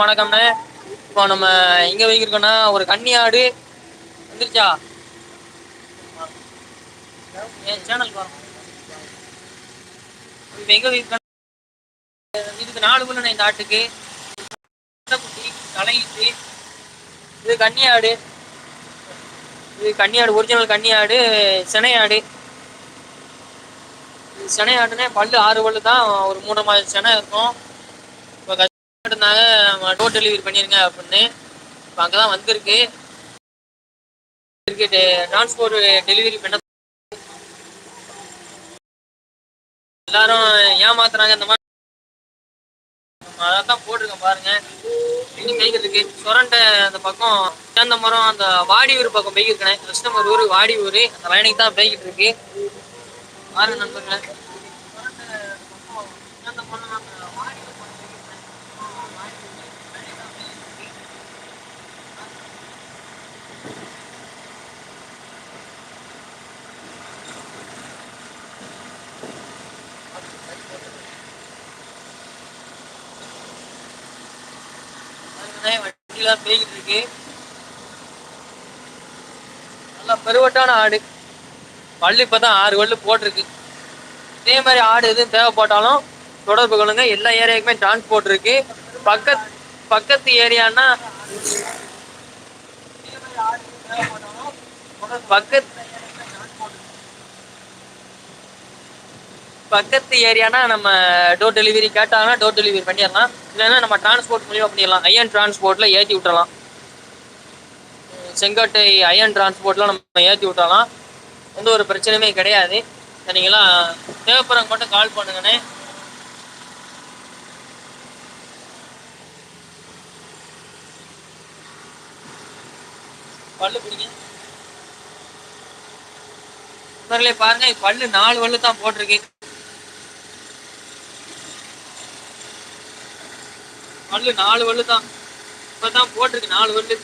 வணக்கம்ண்ணே. இப்போ நம்ம எங்க வைக்கிருக்கோம்னா ஒரு கன்னி ஆடு வந்துருச்சா என் இப்போ எங்க இதுக்கு நாலு குள்ள இந்த ஆட்டுக்கு. குட்டி தலையிட்டு. இது கன்னி ஆடு இது கன்னியாடு ஒரிஜினல் கன்னி ஆடு சினை ஆடு இது பல்லு ஆறு பல்லு தான் ஒரு மூணு மாதம் சினை இருக்கும். கஷ்டப்பட்டுருந்தாங்க டோர் டெலிவரி பண்ணிருங்க அப்படின்னு. இப்போ அங்கே தான் வந்திருக்கு. இருக்கு டிரான்ஸ்போர்ட் டெலிவரி பண்ண எல்லாரும் ஏமாத்துறாங்க இந்த மாதிரி. அதான் போட்டிருக்கேன் பாருங்க. இன்னும் பெய்கிட்டு இருக்கு? சுரண்டை அந்த பக்கம் அந்த மரம் அந்த வாடி ஊர் பக்கம் பெய்கிருக்கேன் கிருஷ்ணமர் ஊர் வாடி ஊர் அந்த லைனுக்கு தான் பெய்கிட்டு இருக்கு. பாருங்க நண்பர்களே சுரண்டை பக்கம் அந்த மரம் அந்த வாடி ஊர் பக்கம் பெய்கிருக்கேன். வாடி ஊர் லைனுக்கு தான் பெய்கிட்டு இருக்கு. வண்டிலாம் பேய்கிட்டு இருக்கு. நல்லா பெருவட்டான ஆடு. பல்லு இப்பதான் ஆறு பல்லு போட்டிருக்கு. இதே மாதிரி ஆடு எதுவும் தேவைப்பட்டாலும் தொடர்பு கொள்ளுங்க. எல்லா ஏரியாவுக்குமே டிரான்ஸ்போர்ட் இருக்கு பக்கத் பக்கத்து ஏரியான்னா பக்கத்து பக்கத்து ஏரியானா நம்ம டோர் டெலிவரி கேட்டாங்கன்னா டோர் டெலிவரி பண்ணிடலாம். இல்லைன்னா நம்ம டிரான்ஸ்போர்ட் மூலியமா பண்ணிடலாம். ஐஎன் டிரான்ஸ்போர்ட்டில் ஏற்றி விட்டுறலாம். செங்கோட்டை ஐஎன் டிரான்ஸ்போர்ட்ல நம்ம ஏற்றி விட்டுறலாம். எந்த ஒரு பிரச்சனையுமே கிடையாது. சரிங்களா? தேவைப்படுறவங்க மட்டும் கால் பண்ணுங்கண்ணே. பல்லு பிடிங்க. நண்பர்களே பாருங்க பல்லு நாலு பல்லு தான் போட்டிருக்கு. பல்லு நாலு பல்லு தான் இப்பதான் போட்டிருக்கு நாலு பல்லு.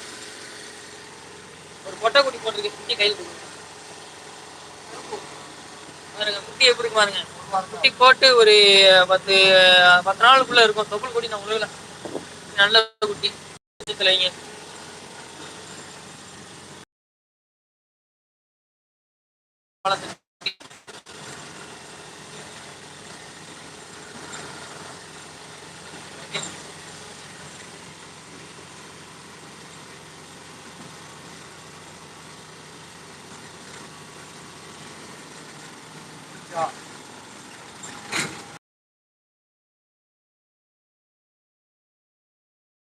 ஒரு பொட்டை குட்டி போட்டிருக்கு குட்டி கையில் பாருங்க குட்டி எப்படி இருக்கு பாருங்க. குட்டி போட்டு ஒரு பத்து பத்து நாளுக்குள்ள இருக்கும். தொப்புள் குட்டி நான் உழவுல நல்ல குட்டி. வைங்க